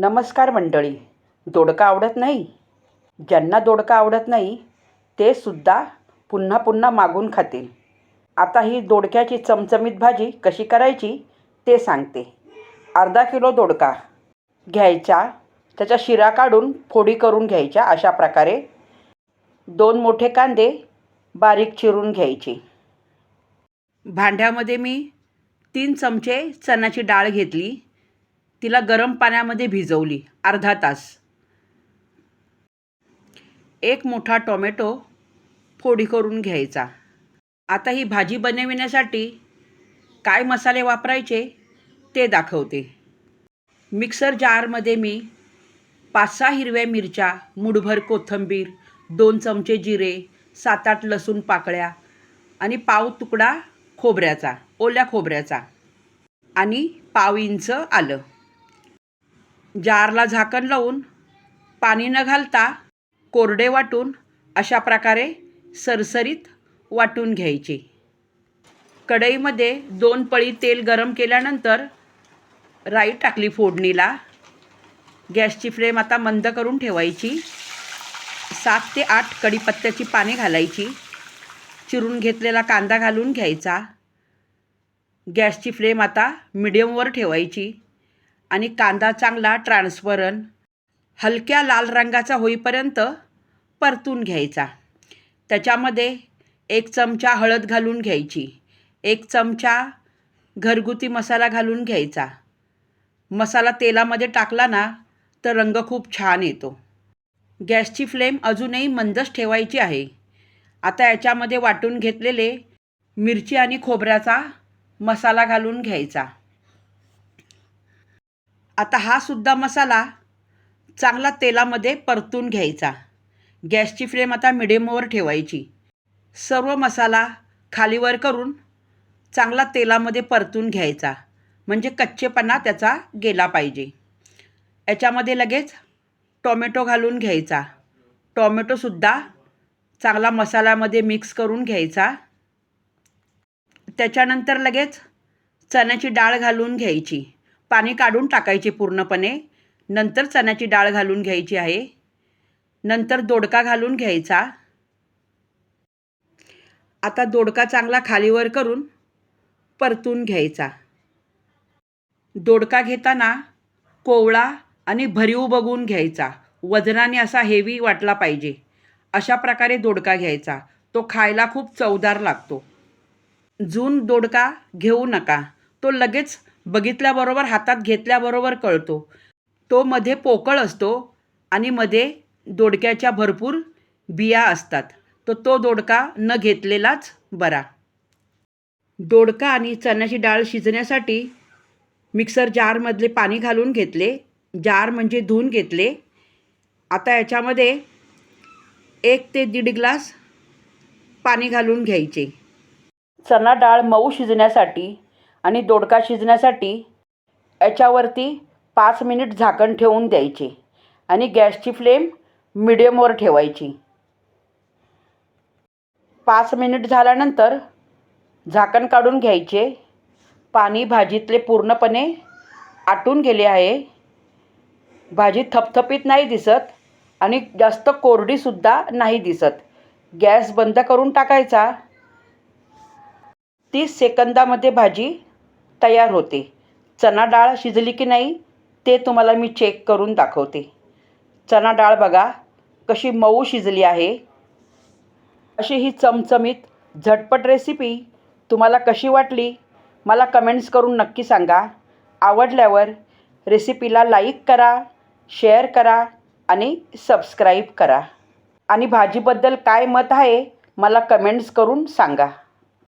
नमस्कार मंडळी. दोडका आवडत नाही? ज्यांना दोडका आवडत नाही ते सुद्धा पुन्हा पुन्हा मागून खातील. आता ही दोडक्याची चमचमीत भाजी कशी करायची ते सांगते. अर्धा किलो दोडका घ्यायचा त्याच्या शिरा काढून फोडी करून घ्यायच्या अशा प्रकारे. दोन मोठे कांदे बारीक चिरून घ्यायचे. भांड्यामध्ये मी तीन चमचे चण्याची डाळ घेतली. तिला गरम पाण्यामध्ये भिजवली अर्धा तास. एक मोठा टोमॅटो फोडी करून घ्यायचा. आता ही भाजी बनविण्यासाठी काय मसाले वापरायचे ते दाखवते. मिक्सर जारमध्ये मी पाच सहा हिरव्या मिरच्या मुठभर कोथिंबीर दोन चमचे जिरे सात आठ लसूण पाकळ्या आणि पाव तुकडा खोबऱ्याचा ओल्या खोबऱ्याचा आणि पाव इंच आलं. जारला झाकण लावून पाणी न घालता कोरडे वाटून अशा प्रकारे सरसरीत वाटून घ्यायचे. कढईमध्ये दोन पळी तेल गरम केल्यानंतर राई टाकली फोडणीला. गॅसची फ्लेम आता मंद करून ठेवायची. सात ते आठ कढीपत्त्याची पाने घालायची. चिरून घेतलेला कांदा घालून घ्यायचा. गॅसची फ्लेम आता मिडियमवर ठेवायची. आणि कांदा चांगला ट्रान्सफरन हलक्या लाल रंगाचा होईपर्यंत परतून घ्यायचा. त्याच्यामध्ये एक चमचा हळद घालून घ्यायची. एक चमचा घरगुती मसाला घालून घ्यायचा. मसाला तेलामध्ये टाकला ना तर रंग खूप छान येतो. गॅसची फ्लेम अजूनही मंदच ठेवायची आहे. आता याच्यामध्ये वाटून घेतलेले मिरची आणि खोबऱ्याचा मसाला घालून घ्यायचा. आता हा सुद्धा मसाला चांगला तेलामध्ये परतून घ्यायचा. गॅसची फ्लेम आता मिडियमवर ठेवायची. सर्व मसाला खालीवर करून चांगला तेलामध्ये परतून घ्यायचा. म्हणजे कच्चेपणा त्याचा गेला पाहिजे. याच्यामध्ये लगेच टोमॅटो घालून घ्यायचा. टोमॅटोसुद्धा चांगला मसाल्यामध्ये मिक्स करून घ्यायचा. त्याच्यानंतर लगेच चण्याची डाळ घालून घ्यायची. पाणी काढून टाकायचे पूर्णपणे. नंतर चण्याची डाळ घालून घ्यायची आहे. नंतर दोडका घालून घ्यायचा. आता दोडका चांगला खालीवर करून परतून घ्यायचा. दोडका घेताना कोवळा आणि भरीव बघून घ्यायचा. वजनाने असा हेवी वाटला पाहिजे. अशा प्रकारे दोडका घ्यायचा. तो खायला खूप चवदार लागतो. जून दोडका घेऊ नका. तो लगेच बघितल्याबरोबर हातात घेतल्याबरोबर कळतो. तो मध्ये पोकळ असतो आणि मध्ये दोडक्याच्या भरपूर बिया असतात. तर तो दोडका न घेतलेलाच बरा. दोडका आणि चण्याची डाळ शिजण्यासाठी मिक्सर जारमधले पाणी घालून घेतले. जार म्हणजे धुवून घेतले. आता याच्यामध्ये एक ते दीड ग्लास पाणी घालून घ्यायचे. चणा डाळ मऊ शिजण्यासाठी आणि दोडका शिजण्यासाठी याच्यावरती पाच मिनिट झाकण ठेवून द्यायचे आणि गॅसची फ्लेम मिडियमवर ठेवायची. पाच मिनिट झाल्यानंतर झाकण काढून घ्यायचे. पाणी भाजीतले पूर्णपणे आटून गेले आहे. भाजी थपथपीत नाही दिसत आणि जास्त कोरडीसुद्धा नाही दिसत. गॅस बंद करून टाकायचा. तीस सेकंदामध्ये भाजी तयार होते. चणा डाळ शिजली की नाही ते तुम्हाला मी चेक करून दाखवते. चणा डाळ बघा कशी मऊ शिजली आहे. अशी ही चमचमीत झटपट रेसिपी तुम्हाला कशी वाटली मला कमेंट्स करून नक्की सांगा. आवडल्यावर रेसिपीला लाईक करा शेअर करा आणि सबस्क्राईब करा. आणि भाजीबद्दल काय मत आहे मला कमेंट्स करून सांगा.